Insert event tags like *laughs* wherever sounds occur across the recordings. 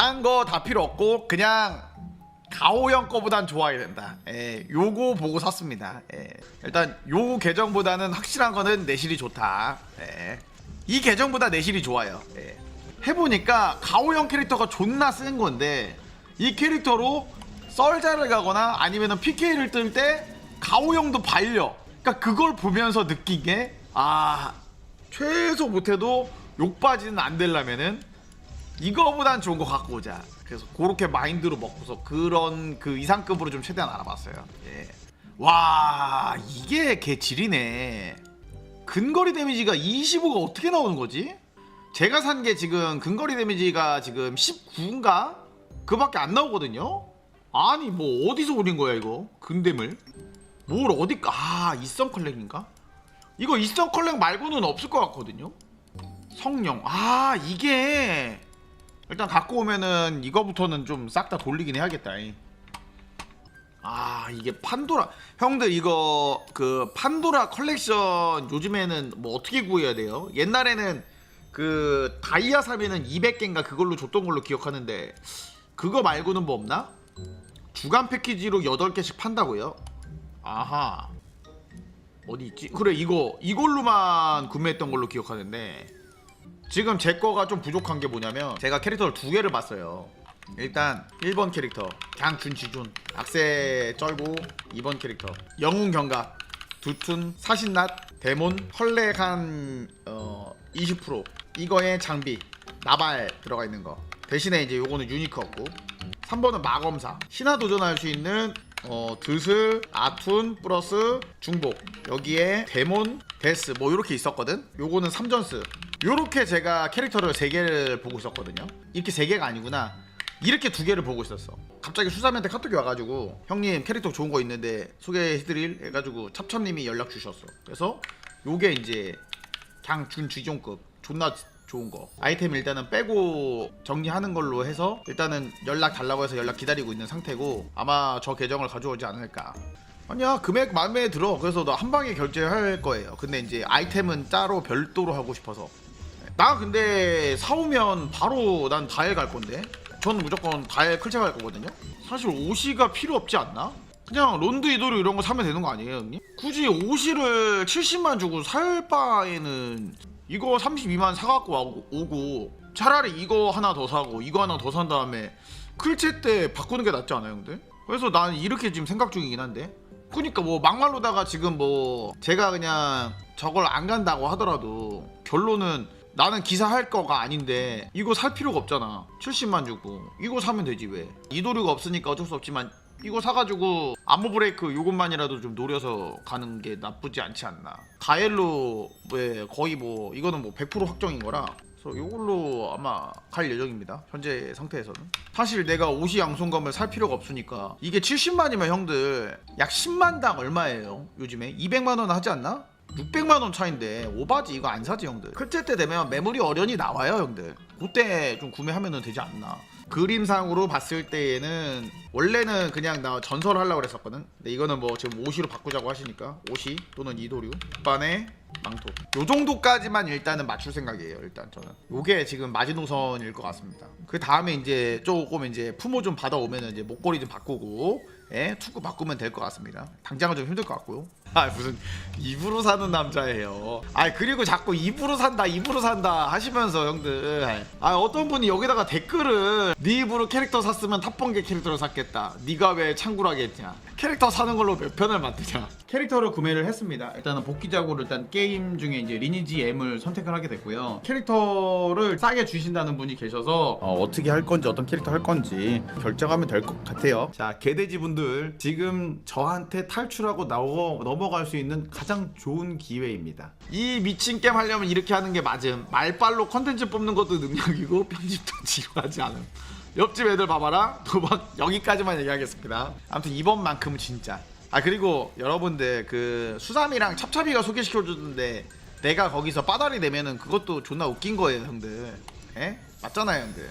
딴 거 다 필요 없고 그냥 가오형 거보단 좋아야 된다. 예, 요거 보고 샀습니다. 예. 일단 요 계정보다는 확실한 거는 내실이 좋다. 예. 이 계정보다 내실이 좋아요. 예. 해보니까 가오형 캐릭터가 존나 센 건데 이 캐릭터로 썰자를 가거나 아니면은 PK를 뜰 때 가오형도 발려. 그러니까 그걸 보면서 느낀 게 아 최소 못해도 욕바지는 안 되려면은 이거보단 좋은 거 갖고 오자. 그래서 그렇게 마인드로 먹고서 그런 그 이상급으로 좀 최대한 알아봤어요. 예. 와 이게 개 질이네. 근거리 데미지가 25가 어떻게 나오는 거지? 제가 산 게 지금 근거리 데미지가 지금 19인가? 그밖에 안 나오거든요. 아니 뭐 어디서 올린 거야 이거? 근댐을? 뭘 어디 아 이성 컬렉인가? 이거 이성 컬렉 말고는 없을 것 같거든요. 성령 아 이게 일단 갖고 오면은 이거부터는 좀 싹 다 돌리긴 해야겠다. 이. 아 이게 판도라 형들 이거 그 판도라 컬렉션 요즘에는 뭐 어떻게 구해야 돼요? 옛날에는 그 다이아 사면은 200개인가 그걸로 줬던 걸로 기억하는데 그거 말고는 뭐 없나? 주간 패키지로 8개씩 판다고요? 아하 어디 있지? 그래 이거 이걸로만 구매했던 걸로 기억하는데 지금 제 거가 좀 부족한 게 뭐냐면 제가 캐릭터를 두 개를 봤어요. 일단 1번 캐릭터 강준 지준. 악세 쩔고 2번 캐릭터. 영웅 경각 두툰 사신낫 데몬 헐렉한 어, 20% 이거에 장비 나발 들어가 있는 거. 대신에 이제 요거는 유니크 없고. 3번은 마검사. 신화 도전할 수 있는 어, 드슬, 아툰, 플러스 중복. 여기에 데몬, 데스 뭐 이렇게 있었거든? 요거는 3전스. 요렇게 제가 캐릭터를 3개를 보고 있었거든요. 이렇게 3개가 아니구나. 이렇게 두 개를 보고 있었어. 갑자기 수사한테 카톡이 와가지고 형님 캐릭터 좋은 거 있는데 소개해드릴 해가지고 찹찹님이 연락 주셨어. 그래서 요게 이제 그냥 준 쥐종급. 존나 좋은 거. 아이템 일단은 빼고 정리하는 걸로 해서 일단은 연락 달라고 해서 연락 기다리고 있는 상태고 아마 저 계정을 가져오지 않을까 아니야 금액 마음에 들어 그래서 나 한 방에 결제할 거예요 근데 이제 아이템은 따로 별도로 하고 싶어서 나 근데 사오면 바로 난 다엘 갈 건데 저는 무조건 다엘 클체 갈 거거든요 사실 오시가 필요 없지 않나? 그냥 론드 이도류 이런 거 사면 되는 거 아니에요 형님? 굳이 오시를 70만 주고 살 바에는 이거 32만 사갖고 오고 차라리 이거 하나 더 사고 이거 하나 더 산 다음에 클체 때 바꾸는 게 낫지 않아요 근데? 그래서 난 이렇게 지금 생각 중이긴 한데 그니까 뭐 막말로다가 지금 뭐 제가 그냥 저걸 안 간다고 하더라도 결론은 나는 기사 할 거가 아닌데 이거 살 필요가 없잖아. 70만 주고. 이거 사면 되지 왜? 이도류가 없으니까 어쩔 수 없지만 이거 사가지고 암호 브레이크 요것만이라도 좀 노려서 가는 게 나쁘지 않지 않나. 다엘로 왜 거의 뭐 이거는 뭐 100% 확정인 거라 그래서 이걸로 아마 갈 예정입니다. 현재 상태에서는. 사실 내가 옷이 양손검을 살 필요가 없으니까 이게 70만이면 형들 약 10만당 얼마예요? 요즘에? 200만원 하지 않나? 600만 원 차인데 오바지 이거 안 사지 형들. 클제 때 되면 매물이 어련히 나와요 형들. 그때 좀 구매하면 되지 않나 그림상으로 봤을 때에는 원래는 그냥 나 전설 하려고 그랬었거든 근데 이거는 뭐 지금 오시로 바꾸자고 하시니까 오시 또는 이도류 반에 망토 요 정도까지만 일단은 맞출 생각이에요 일단 저는 요게 지금 마지노선일 것 같습니다 그 다음에 이제 조금 이제 품어 좀 받아오면은 이제 목걸이 좀 바꾸고 예, 투구 바꾸면 될 것 같습니다. 당장은 좀 힘들 것 같고요. 아 무슨 입으로 사는 남자예요. 아 그리고 자꾸 입으로 산다, 입으로 산다 하시면서 형들. 아 어떤 분이 여기다가 댓글을 네 입으로 캐릭터 샀으면 탑번개 캐릭터를 샀겠다. 네가 왜 창구라겠냐? 캐릭터 사는 걸로 몇 편을 만드냐? 캐릭터를 구매를 했습니다. 일단은 복귀작으로 일단 게임 중에 이제 리니지 M을 선택을 하게 됐고요. 캐릭터를 싸게 주신다는 분이 계셔서 어, 어떻게 할 건지 어떤 캐릭터 할 건지 결정하면 될 것 같아요. 자 개돼지 분들 지금 저한테 탈출하고 나오고 넘어 갈 수 있는 가장 좋은 기회입니다. 이 미친 게임 하려면 이렇게 하는 게 맞음. 말빨로 컨텐츠 뽑는 것도 능력이고 *laughs* 편집도 지루하지 않음. 옆집 애들 봐봐라. 도박 여기까지만 얘기하겠습니다. 아무튼 이번만큼은 진짜. 아 그리고 여러분들 그 수삼이랑 찹찹이가 소개시켜주는데 내가 거기서 빠다리 내면은 그것도 존나 웃긴 거예요 형들. 에? 맞잖아요 형들.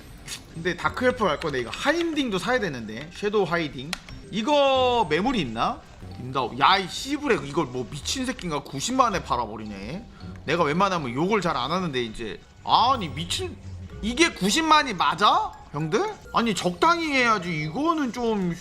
근데 다크엘프 갈 건데 이거 하이딩도 사야 되는데 섀도우 하이딩 이거 매물이 있나? 인다 야이 씨부레 이걸 뭐 미친 새끼인가 90만에 팔아버리네 내가 웬만하면 욕을 잘 안 하는데 이제 아니 미친 이게 90만이 맞아? 형들? 아니 적당히 해야지 이거는 좀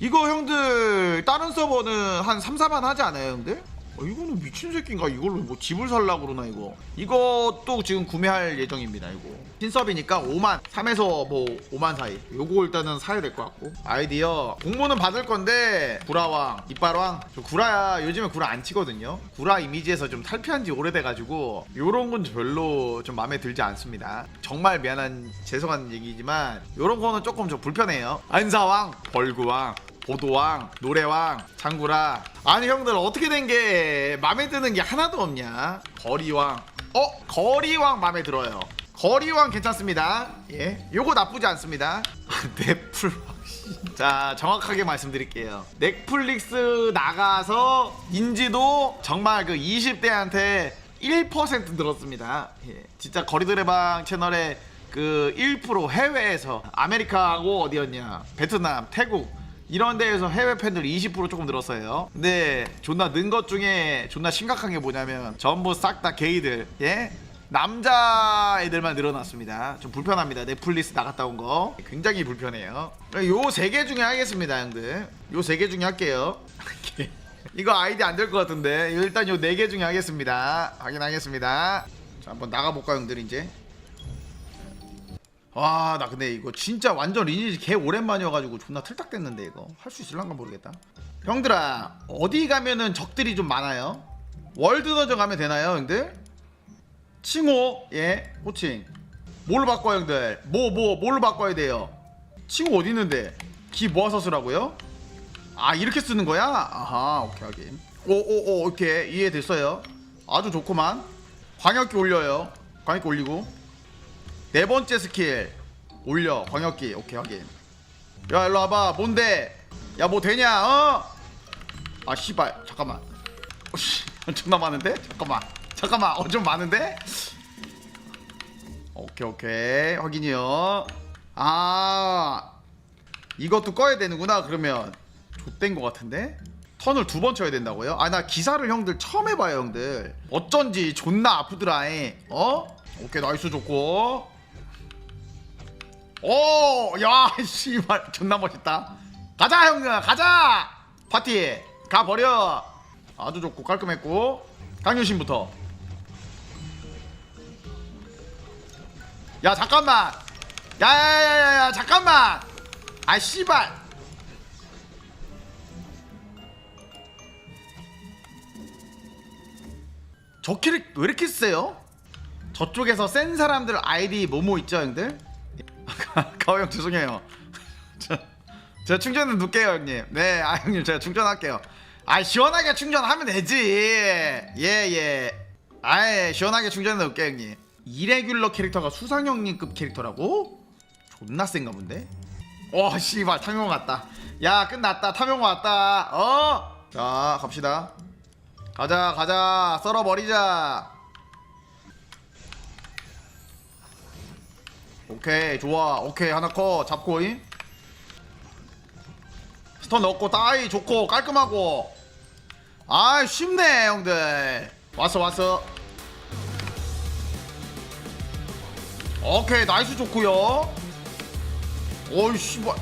이거 형들 다른 서버는 한 3, 4만 하지 않아요 형들? 어, 이거는 미친 새끼인가? 이걸로 뭐 집을 살라고 그러나 이거? 이것도 지금 구매할 예정입니다 이거. 신섭이니까 5만 3에서 뭐 5만 사이. 요거 일단은 사야 될 것 같고. 아이디어 공모는 받을 건데 구라왕 이빨왕? 저 구라야 요즘에 구라 안 치거든요. 구라 이미지에서 좀 탈피한 지 오래돼가지고 요런 건 별로 좀 마음에 들지 않습니다. 정말 미안한 죄송한 얘기지만 요런 거는 조금 좀 불편해요. 안사왕 벌구왕 보도왕, 노래왕, 장구라. 아니 형들 어떻게 된 게 마음에 드는 게 하나도 없냐? 거리왕. 어, 거리왕 마음에 들어요. 거리왕 괜찮습니다. 예, 요거 나쁘지 않습니다. *laughs* 넷플. *laughs* 자, 정확하게 말씀드릴게요. 넷플릭스 나가서 인지도 정말 그 20대한테 1% 늘었습니다. 예, 진짜 거리드레방 채널에 그1% 해외에서 아메리카하고 어디였냐? 베트남, 태국 이런 데에서 해외 팬들 20% 조금 늘었어요. 근데 존나 는 것 중에 존나 심각한 게 뭐냐면 전부 싹 다 게이들, 예? 남자 애들만 늘어났습니다. 좀 불편합니다. 넷플릭스 나갔다 온 거. 굉장히 불편해요. 요 세 개 중에 하겠습니다, 형들. 요 세 개 중에 할게요. *laughs* 이거 아이디 안 될 것 같은데. 일단 요 네 개 중에 하겠습니다. 확인하겠습니다. 자, 한번 나가볼까, 형들, 이제. 와, 나 근데 이거 진짜 완전 리니지 개 오랜만이어가지고 존나 틀딱댔는데 이거 할 수 있을란가 모르겠다. 형들아, 어디 가면은 적들이 좀 많아요? 월드 더저 가면 되나요, 형들? 칭호, 예, 호칭. 뭘로 바꿔요, 형들? 뭐, 뭐, 뭘로 바꿔야 돼요? 칭호 어디 있는데? 기 모아서 쓰라고요? 아, 이렇게 쓰는 거야? 아하, 오케이, 하긴. 오, 오, 오, 오케이. 이해됐어요. 아주 좋구만. 광역기 올려요. 광역기 올리고. 네 번째 스킬 올려 광역기. 오케이 확인. 야 일로 와봐. 뭔데? 야 뭐 되냐? 어? 아 씨발. 잠깐만. 어, 씨, *laughs* 존나 많은데? 잠깐만. 잠깐만. 어 좀 많은데? 오케이 오케이. 확인이요. 아 이것도 꺼야 되는구나 그러면. 좆된 것 같은데? 턴을 두 번 쳐야 된다고요? 아 나 기사를 형들 처음 해봐요 형들. 어쩐지 존나 아프더라잉. 어? 오케이 나이스 좋고 오, 야, *laughs* 씨발, 존나 멋있다. 가자, 형들, 가자. 파티 가 버려. 아주 좋고 깔끔했고 강효신부터. 야, 잠깐만. 야 야 야 야 야, 잠깐만. 아, 씨발. 저 캐릭 왜 이렇게 세요? 저쪽에서 센 사람들 아이디 뭐뭐 있죠, 형들? *laughs* 가오 형 죄송해요. *laughs* 저, 제가 충전은 놓을게요 형님. 네, 아 형님 제가 충전할게요. 아 시원하게 충전하면 되지. 예 예. 아예 시원하게 충전해 놓을게요 형님. 이레귤러 캐릭터가 수상 형님급 캐릭터라고? 존나 센가 본데? 와 씨발 탐용 왔다. 야 끝났다 탐용 왔다. 어? 자 갑시다. 가자 가자 썰어버리자. 오케이 좋아 오케이 하나 커 잡고 이 스턴 넣고 따이 좋고 깔끔하고 아 쉽네 형들 왔어 왔어 오케이 나이스 좋고요 어이 씨발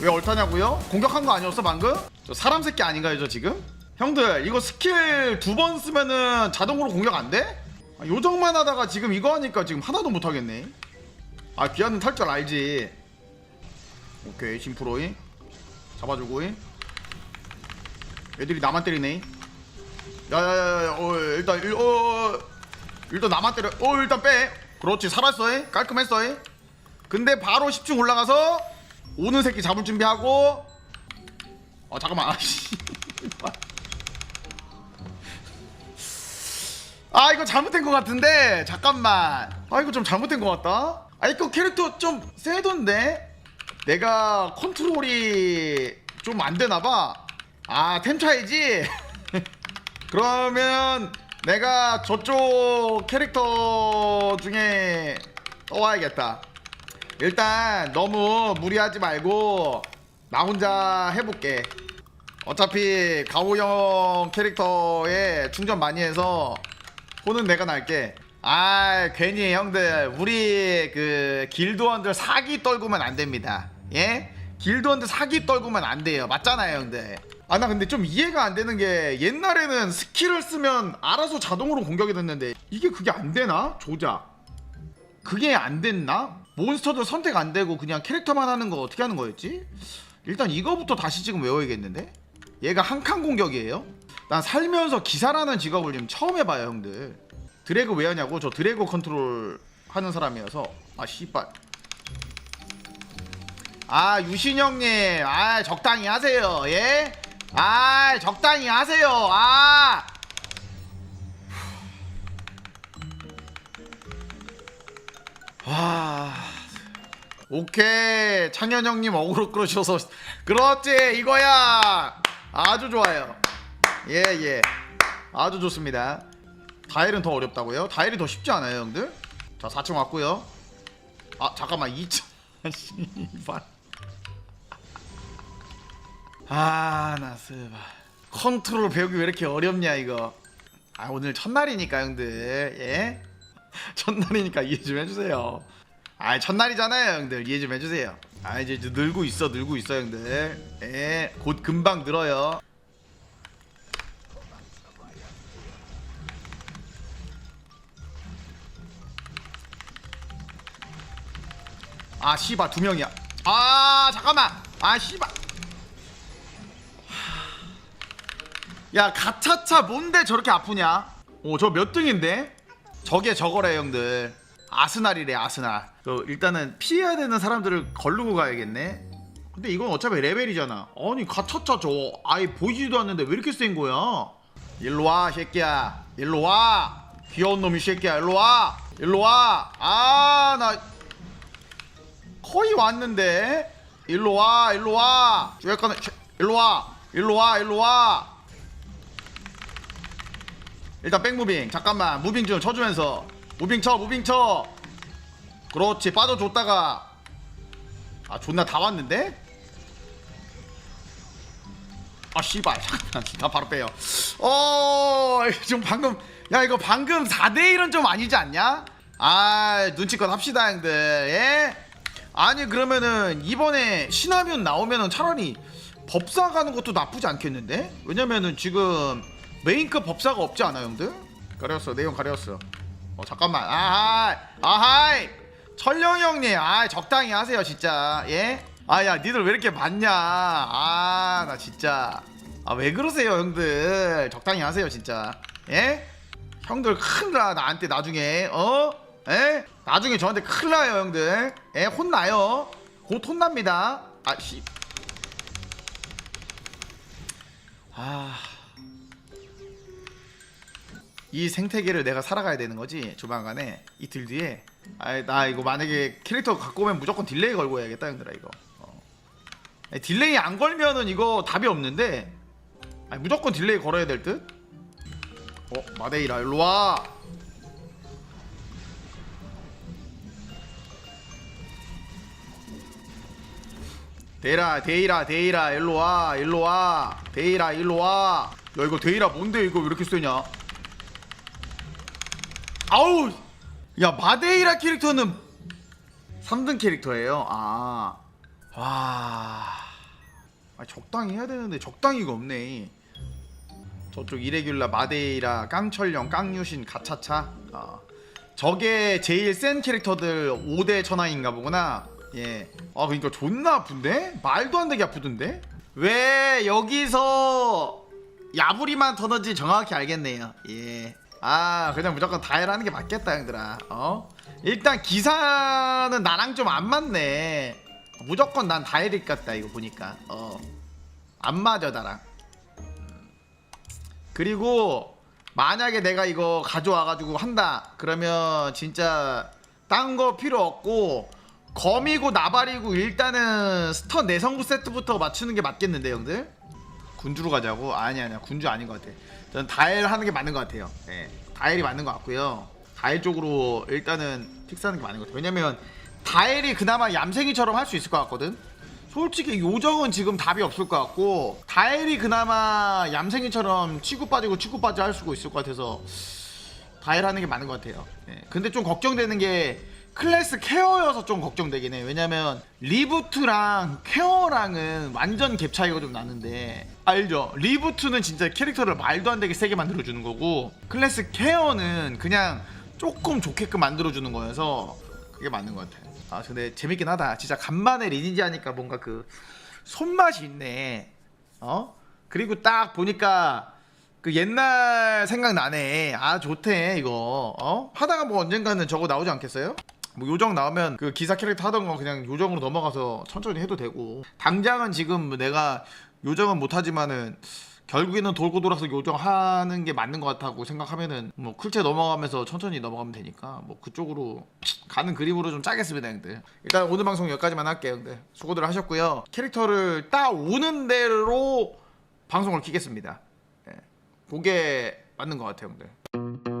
왜 얼타냐고요? 공격한 거 아니었어 방금? 저 사람 새끼 아닌가요 저 지금? 형들 이거 스킬 두 번 쓰면은 자동으로 공격 안 돼? 아, 요정만 하다가 지금 이거 하니까 지금 하나도 못 하겠네. 아 귀하는 탈 줄 알지. 오케이 심프로이 잡아주고 애들이 나만 때리네. 야야야야 어 일단 일, 어, 어 일단 나만 때려. 어 일단 빼. 그렇지 살았어. 이. 깔끔했어. 이. 근데 바로 10층 올라가서 오는 새끼 잡을 준비하고. 어 잠깐만 *laughs* 아씨. 아 이거 잘못된 것 같은데. 잠깐만. 아 이거 좀 잘못된 것 같다. 아 이거 캐릭터 좀 세던데? 내가 컨트롤이 좀 안 되나봐. 아템 차이지? *laughs* 그러면 내가 저쪽 캐릭터 중에 떠와야겠다. 일단 너무 무리하지 말고 나 혼자 해볼게. 어차피 가오형 캐릭터에 충전 많이 해서 혼은 내가 날게. 아 괜히 형들 우리 그 길드원들 사기 떨구면 안 됩니다. 예? 길드원들 사기 떨구면 안 돼요. 맞잖아요 형들. 아 나 근데 좀 이해가 안 되는 게 옛날에는 스킬을 쓰면 알아서 자동으로 공격이 됐는데 이게 그게 안 되나? 조작. 그게 안 됐나? 몬스터들 선택 안 되고 그냥 캐릭터만 하는 거 어떻게 하는 거였지? 일단 이거부터 다시 지금 외워야겠는데 얘가 한 칸 공격이에요? 난 살면서 기사라는 직업을 지금 처음 해봐요 형들. 드래그 왜 하냐고? 저 드래그 컨트롤 하는 사람이어서. 아 씨발. 아 유신형님. 아 적당히 하세요 예? 아 적당히 하세요. 아. 와. 오케이. 창현 형님 어그로 끌으셔서 그렇지 이거야 아주 좋아요. 예 예. 아주 좋습니다. 다일은 더 어렵다고요? 다일이 더 쉽지 않아요 형들? 자 4층 왔고요. 아 잠깐만. 2층. *laughs* 씨발. 아 나 스바. 컨트롤 배우기 왜 이렇게 어렵냐 이거? 아 오늘 첫날이니까 형들. 예? *laughs* 첫날이니까 이해 좀 해주세요 아 첫날이잖아요 형들. 이해 좀 해주세요. 아 이제 이제 늘고 있어 늘고 있어 형들. 예곧 금방 늘어요. 아 씨발 두 명이야. 아 잠깐만. 아 씨발. 야 가차차 뭔데 저렇게 아프냐? 오 저 몇 등인데? 저게 저거래 형들 아스날이래 아스날. 그 일단은 피해야 되는 사람들을 걸르고 가야겠네. 근데 이건 어차피 레벨이잖아. 아니 가차차 저. 아예 보이지도 않는데 왜 이렇게 센 거야? 일로와 새끼야. 일로와. 귀여운 놈이 새끼야. 일로와. 일로와. 아 나 거의 왔는데. 일로 와 일로 와. 약간 일로 와. 일로 와 일로 와. 일단 백무빙. 잠깐만. 무빙 좀 쳐주면서 무빙 쳐 무빙 쳐 그렇지 빠져줬다가. 아 존나 다 왔는데? 아 씨발. *laughs* 나 바로 빼요. *laughs* 어좀 방금 야 이거 방금 4대1은 좀 아니지 않냐? 아 눈치껏 합시다 형들. 예? 아니 그러면은 이번에 신하면 나오면은 차라리 법사 가는 것도 나쁘지 않겠는데? 왜냐면은 지금 메인급 법사가 없지 않아 형들? 가렸어 내용 가렸어 어 잠깐만. 아하이. 아하이. 철령 형님. 아 적당히 하세요 진짜. 예? 아 야 니들 왜 이렇게 많냐? 아 나 진짜. 아 왜 그러세요 형들? 적당히 하세요 진짜. 예? 형들 큰일 나 나한테 나중에. 어? 에? 나중에 저한테 큰일 나요 형들. 에? 혼나요. 곧 혼납니다. 아씨. 아... 이 생태계를 내가 살아가야 되는 거지 조만간에. 이틀 뒤에. 아나 이거 만약에 캐릭터 갖고 오면 무조건 딜레이 걸고 해야겠다 형들아 이거. 어. 딜레이 안 걸면은 이거 답이 없는데. 아니, 무조건 딜레이 걸어야 될 듯? 어 마데이라 일로와. 데이라 데이라 데이라 일로와 일로와. 데이라 일로와. 야 이거 데이라 뭔데 이거 왜 이렇게 세냐 아우 야 마데이라 캐릭터는 3등 캐릭터예요 아와 아, 적당히 해야 되는데 적당히가 없네 저쪽 이레귤라 마데이라 깡철령 깡유신 가차차 아, 저게 제일 센 캐릭터들 5대 천하인가 보구나 예. 아 그러니까 존나 아픈데? 말도 안 되게 아프던데? 왜 여기서 야부리만 터는지 정확히 알겠네요. 예. 아 그냥 무조건 다이라는 게 맞겠다 형들아. 어? 일단 기사는 나랑 좀 안 맞네. 무조건 난 다이릴 같다 이거 보니까. 어. 안 맞아 나랑. 음. 그리고 만약에 내가 이거 가져와가지고 한다 그러면 진짜 딴 거 필요 없고 검이고 나발이고 일단은 스터 내성부 세트부터 맞추는 게 맞겠는데 형들? 군주로 가자고? 아니 아니야 군주 아닌 것 같아 저는 다일 하는 게 맞는 것 같아요 예 다일이 맞는 것 같고요 다일 쪽으로 일단은 픽스하는 게 맞는 것 같아요 왜냐면 다일이 그나마 얌생이처럼 할 수 있을 것 같거든 솔직히 요정은 지금 답이 없을 것 같고 다일이 그나마 얌생이처럼 치고 빠지고 치고 빠지 할 수가 있을 것 같아서 다이를 게 맞는 것 같아요. 예. 근데 좀 걱정되는 게 클래스 케어여서 좀 걱정되긴 해. 왜냐면 리부트랑 케어랑은 완전 갭 차이가 좀 나는데 알죠? 리부트는 진짜 캐릭터를 말도 안 되게 세게 만들어주는 거고 클래스 케어는 그냥 조금 좋게끔 만들어주는 거여서 그게 맞는 것 같아. 아 근데 재밌긴 하다. 진짜 간만에 리니지 하니까 뭔가 그 손맛이 있네. 어? 그리고 딱 보니까 그 옛날 생각나네. 아 좋대 이거. 어? 하다가 뭐 언젠가는 저거 나오지 않겠어요? 뭐 요정 나오면 그 기사 캐릭터 하던 거 그냥 요정으로 넘어가서 천천히 해도 되고. 당장은 지금 뭐 내가 요정은 못하지만은 결국에는 돌고 돌아서 요정 하는 게 맞는 것 같다고 생각하면은 뭐 클체 넘어가면서 천천히 넘어가면 되니까 뭐 그쪽으로 가는 그림으로 좀 짜겠습니다 형들. 일단 오늘 방송 여기까지만 할게요 형들. 수고들 하셨고요. 캐릭터를 따오는 대로 방송을 키겠습니다. 예. 그게 맞는 것 같아요 형들